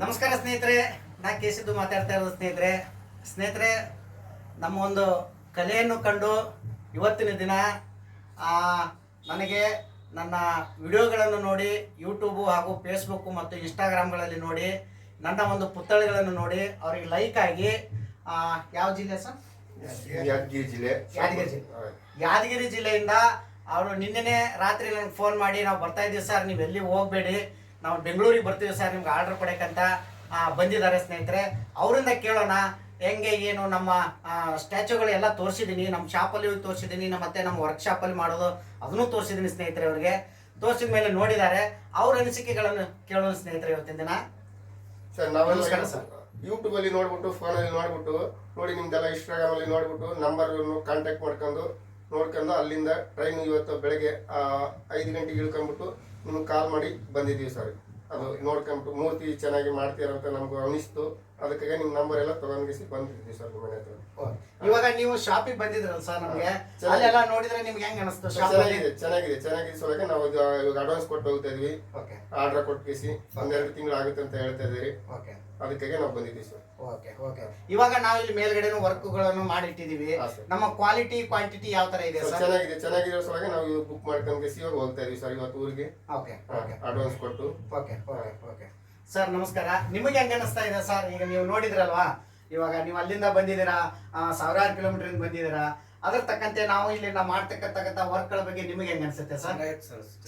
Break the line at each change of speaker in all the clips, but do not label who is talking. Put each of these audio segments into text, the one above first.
ನಮಸ್ಕಾರ ಸ್ನೇಹಿತರೆ ನಾ ಕೇಸಿದ್ದು ಮಾತಾಡ್ತಾ ಇರೋದು ಸ್ನೇಹಿತರೆ. ಸ್ನೇಹಿತರೆ ನಮ್ಮ ಒಂದು ಕಲೆಯನ್ನು ಕಂಡು ಇವತ್ತಿನ ದಿನ ನನಗೆ ನನ್ನ ವಿಡಿಯೋಗಳನ್ನು ನೋಡಿ ಯೂಟ್ಯೂಬು ಹಾಗೂ ಫೇಸ್ಬುಕ್ಕು ಮತ್ತು ಇನ್ಸ್ಟಾಗ್ರಾಮ್ಗಳಲ್ಲಿ ನೋಡಿ ನನ್ನ ಒಂದು ಪುತ್ಥಳಿಗಳನ್ನು ನೋಡಿ ಅವರಿಗೆ ಲೈಕ್ ಆಗಿ ಯಾವ ಜಿಲ್ಲೆ ಸರ್?
ಯಾದಗಿರಿ ಜಿಲ್ಲೆ.
ಯಾದಗಿರಿ ಜಿಲ್ಲೆ. ಯಾದಗಿರಿ ಜಿಲ್ಲೆಯಿಂದ ಅವರು ನಿನ್ನೆನೆ ರಾತ್ರಿ ನನಗೆ ಫೋನ್ ಮಾಡಿ ನಾವು ಬರ್ತಾ ಇದ್ದೀವಿ ಸರ್ ನೀವು ಎಲ್ಲಿ ಹೋಗಬೇಡಿ. ನಾವು ಬೆಂಗಳೂರಿಗೆ ಬರ್ತೀವಿ ಸರ್ ನಿಮ್ಗೆ ಆರ್ಡರ್ ಕೊಡೋಕ್ಕಂತ ಬಂದಿದ್ದಾರೆ ಸ್ನೇಹಿತರೆ. ಅವರಿಂದ ಕೇಳೋಣ ಹೆಂಗೆ ಏನು ನಮ್ಮ ಸ್ಟ್ಯಾಚುಗಳು ಎಲ್ಲ ತೋರಿಸಿದ್ದೀನಿ ನಮ್ಮ ಶಾಪಲ್ಲಿ ತೋರಿಸಿದ್ದೀನಿ ನಮ್ಮ ಮತ್ತೆ ನಮ್ಮ ವರ್ಕ್ಶಾಪಲ್ಲಿ ಮಾಡೋದು ಅದನ್ನು ತೋರಿಸಿದ್ದೀನಿ ಸ್ನೇಹಿತರೆ ಅವರಿಗೆ ತೋರಿಸಿದ ಮೇಲೆ ನೋಡಿದ್ದಾರೆ. ಅವ್ರ ಅನಿಸಿಕೆಗಳನ್ನು ಕೇಳೋಣ ಸ್ನೇಹಿತರೆ ಇವತ್ತಿನ ದಿನ.
ಸರ್ ನಾವೆಲ್ಲ
ನಮಸ್ಕಾರ ಸರ್.
ಯೂಟ್ಯೂಬ್ ಅಲ್ಲಿ ನೋಡ್ಬಿಟ್ಟು ಫೋನ್ ಅಲ್ಲಿ ನೋಡ್ಬಿಟ್ಟು ನೋಡಿ ನಿಮ್ದೆಲ್ಲ ಇನ್ಸ್ಟಾಗ್ರಾಮ್ ಅಲ್ಲಿ ನೋಡ್ಬಿಟ್ಟು ನಂಬರ್ ಕಾಂಟ್ಯಾಕ್ಟ್ ಮಾಡ್ಕೊಂಡು ನೋಡ್ಕೊಂಡು ಅಲ್ಲಿಂದ ಟ್ರೈನ್ ಇವತ್ತು ಬೆಳಗ್ಗೆ ಐದು ಗಂಟೆಗೆ ಇಳ್ಕೊಂಡ್ಬಿಟ್ಟು ನಿಮ್ಗೆ ಕಾಲ್ ಮಾಡಿ ಬಂದಿದ್ದೀವಿ ಸರ್ ಅದು ನೋಡ್ಕೊಂಬಿಟ್ಟು ಮೂರ್ತಿ ಚೆನ್ನಾಗಿ ಮಾಡ್ತೀರಂತ ನಮ್ಗೆ ಅನಿಸ್ತು. ಅದಕ್ಕಾಗಿ ನಿಮ್ಮ ನಂಬರ್ ಎಲ್ಲ ತಗೊಂಡಿಸಿ ಬಂದಿದ್ವಿ ಸರ್ ನಿಮ್ಮ ಮನೆ ಹತ್ರ.
ಇವಾಗ ನೀವು ಶಾಪಿಗೆ ಬಂದಿದ್ರಲ್ಲ ಸರ್ ನಮಗೆ? ಅಲ್ಲೆಲ್ಲ ನೋಡಿದ್ರೆ ನಿಮ್ಗೆ ಹೆಂಗ್ ಅನಿಸ್ತು
ಚೆನ್ನಾಗಿದೆ ಚೆನ್ನಾಗಿದೆ ಚೆನ್ನಾಗಿದೆ ಸೊಲಕ್ಕೆ ನಾವು ಇವಾಗ ಅಡ್ವಾನ್ಸ್ ಕೊಟ್ಟು ಹೋಗ್ತಾ ಇದೀವಿ.
ಓಕೆ.
ಆರ್ಡರ್ ಕೊಟ್ಟಿಸಿ ಒಂದೆರಡು ತಿಂಗಳು ಆಗುತ್ತೆ ಅಂತ ಹೇಳ್ತಾ ಇದ್ದೀರಿ.
ಓಕೆ.
ಅದಕ್ಕಾಗಿ ನಾವು ಬಂದಿದ್ದೀವಿ ಸರ್.
Okay okay. ಇವಾಗ ನಾವು ಇಲ್ಲಿ ಮೇಲ್ಗಡೆನೂ ವರ್ಕ್ಗಳನ್ನು ಮಾಡಿಟ್ಟಿದೀವಿ. ನಮ್ಮ ಕ್ವಾಲಿಟಿ ಕ್ವಾಂಟಿಟಿ ಯಾವ ತರ ಇದೆ
ಸರ್, ಚೆನ್ನಾಗಿದೆ ಚೆನ್ನಾಗಿರೋ ಸಲುವಾಗಿ ನಾವು ಬುಕ್ ಮಾಡ್ಕೊಂಡು ಇವಾಗ ಹೋಗ್ತಾ ಇದೀವಿ ಸರ್ ಇವತ್ತು ಊರಿಗೆ.
Okay okay.
ಅಡ್ವಾನ್ಸ್ ಕೊಟ್ಟು.
Okay okay okay. ಸರ್ ನಮಸ್ಕಾರ. ನಿಮಗೆ ಹೆಂಗ ಅನಿಸ್ತಾ ಇದೆ ಸರ್? ಈಗ ನೀವು ನೋಡಿದ್ರಲ್ವಾ? ಇವಾಗ ನೀವು ಅಲ್ಲಿಂದ ಬಂದಿದ್ದೀರಾ? ಸಾವಿರಾರು ಕಿಲೋಮೀಟರ್ ಬಂದಿದ್ದೀರಾ? ಅದ್ರ ತಕ್ಕಂತೆ ನಾವು ಇಲ್ಲಿ ನಾವು ಮಾಡ್ತಕ್ಕಂಥ ವರ್ಕ್ಗಳ ಬಗ್ಗೆ ನಿಮಗೆ ಹೆಂಗ ಅನ್ಸುತ್ತೆ ಸರ್?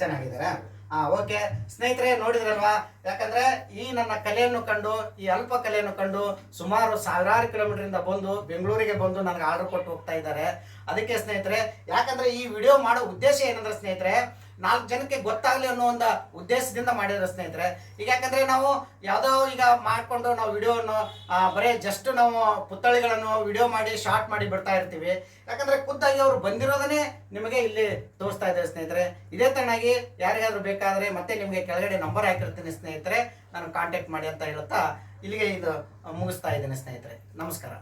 ಚೆನ್ನಾಗಿದ್ದೀರಾ? ಹಾ ಓಕೆ ಸ್ನೇಹಿತರೆ ನೋಡಿದ್ರಲ್ವಾ? ಯಾಕಂದ್ರೆ ಈ ನನ್ನ ಕಲೆಯನ್ನು ಕಂಡು ಈ ಅಲ್ಪ ಕಲೆಯನ್ನು ಕಂಡು ಸುಮಾರು ಸಾವಿರಾರು ಕಿಲೋಮೀಟರ್ ಇಂದ ಬಂದು ಬೆಂಗಳೂರಿಗೆ ಬಂದು ನನಗೆ ಆರ್ಡರ್ ಕೊಟ್ಟು ಹೋಗ್ತಾ ಇದ್ದಾರೆ. ಅದಕ್ಕೆ ಸ್ನೇಹಿತರೆ ಯಾಕಂದ್ರೆ ಈ ವಿಡಿಯೋ ಮಾಡೋ ಉದ್ದೇಶ ಏನಂದ್ರೆ ಸ್ನೇಹಿತರೆ ನಾಲ್ಕು ಜನಕ್ಕೆ ಗೊತ್ತಾಗ್ಲಿ ಅನ್ನೋ ಒಂದು ಉದ್ದೇಶದಿಂದ ಮಾಡಿದ್ರೆ ಸ್ನೇಹಿತರೆ. ಈಗ ಯಾಕಂದ್ರೆ ನಾವು ಯಾವುದೋ ಈಗ ಮಾಡ್ಕೊಂಡು ನಾವು ವಿಡಿಯೋವನ್ನು ಬರೀ ಜಸ್ಟ್ ನಾವು ಪುತ್ಥಳಿಗಳನ್ನು ವಿಡಿಯೋ ಮಾಡಿ ಶಾರ್ಟ್ ಮಾಡಿ ಬಿಡ್ತಾ ಇರ್ತೀವಿ. ಯಾಕಂದ್ರೆ ಖುದ್ದಾಗಿ ಅವರು ಬಂದಿರೋದನ್ನೇ ನಿಮಗೆ ಇಲ್ಲಿ ತೋರಿಸ್ತಾ ಇದ್ದಾರೆ ಸ್ನೇಹಿತರೆ. ಇದೇ ತರನಾಗಿ ಯಾರಿಗಾದ್ರೂ ಬೇಕಾದ್ರೆ ಮತ್ತೆ ನಿಮಗೆ ಕೆಳಗಡೆ ನಂಬರ್ ಹಾಕಿರ್ತೀನಿ ಸ್ನೇಹಿತರೆ. ನಾನು ಕಾಂಟ್ಯಾಕ್ಟ್ ಮಾಡಿ ಅಂತ ಹೇಳುತ್ತಾ ಇಲ್ಲಿಗೆ ಇದು ಮುಗಿಸ್ತಾ ಇದ್ದೇನೆ ಸ್ನೇಹಿತರೆ. ನಮಸ್ಕಾರ.